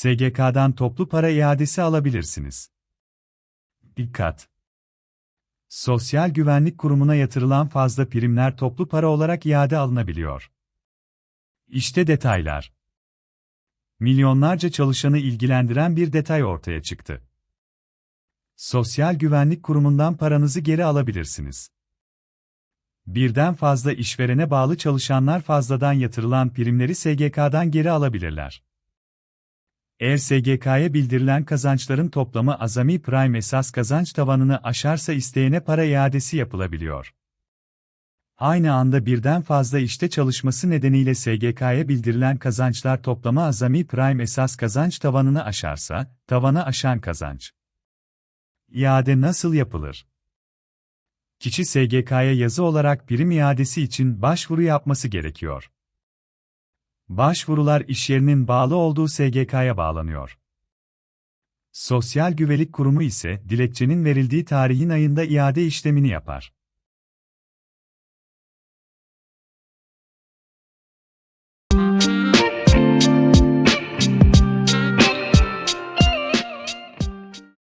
SGK'dan toplu para iadesi alabilirsiniz. Dikkat! Sosyal Güvenlik Kurumu'na yatırılan fazla primler toplu para olarak iade alınabiliyor. İşte detaylar. Milyonlarca çalışanı ilgilendiren bir detay ortaya çıktı. Sosyal Güvenlik Kurumu'ndan paranızı geri alabilirsiniz. Birden fazla işverene bağlı çalışanlar fazladan yatırılan primleri SGK'dan geri alabilirler. Eğer bildirilen kazançların toplamı azami prime esas kazanç tavanını aşarsa isteyene para iadesi yapılabiliyor. Aynı anda birden fazla işte çalışması nedeniyle SGK'ya bildirilen kazançlar toplamı azami prime esas kazanç tavanını aşarsa, tavanı aşan kazanç. İade nasıl yapılır? Kişi SGK'ya yazı olarak prim iadesi için başvuru yapması gerekiyor. Başvurular işyerinin bağlı olduğu SGK'ya bağlanıyor. Sosyal Güvenlik Kurumu ise dilekçenin verildiği tarihin ayında iade işlemini yapar.